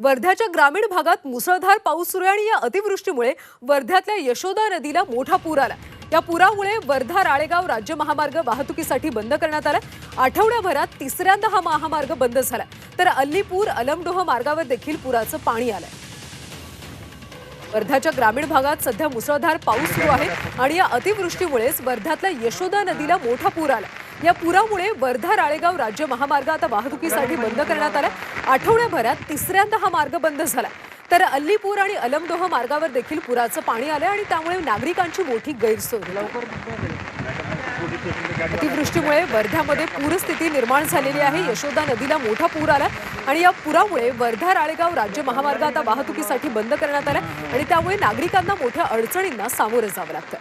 वर्ध्याच्या ग्रामीण भागात मुसळधार पाऊस सुरू आहे आणि या अतिवृष्टीमुळे वर्ध्यातल्या यशोदा नदीला मोठा पूर आला. या पुरामुळे वर्धा राळेगाव राज्य महामार्ग वाहतुकीसाठी बंद करण्यात आला. आठवड्याभरात तिसऱ्यांदा हा महामार्ग बंद झाला. तर अल्लीपूर अलमडोह मार्गावर देखील पुराचं पाणी आलंय. वर्ध्याच्या ग्रामीण भागात सध्या मुसळधार पाऊस सुरू आहे आणि या अतिवृष्टीमुळेच वर्ध्यातल्या यशोदा नदीला मोठा पूर आला. या पुरामुळे वर्धा राळेगाव राज्य महामार्ग आता वाहतुकीसाठी बंद करण्यात आला आठवड्याभरात तिसऱ्यांदा हा मार्ग बंद झाला तर अल्लीपूर आणि अलमदोह मार्गावर देखील पुराचं पाणी आलं आणि त्यामुळे नागरिकांची मोठी गैरसोय अतिवृष्टीमुळे वर्ध्यामध्ये पूरस्थिती निर्माण झालेली आहे. यशोदा नदीला मोठा पूर आला आणि या पुरामुळे वर्धा राळेगाव राज्य महामार्ग आता वाहतुकीसाठी बंद करण्यात आला आणि त्यामुळे नागरिकांना मोठ्या अडचणींना सामोरं जावं लागतं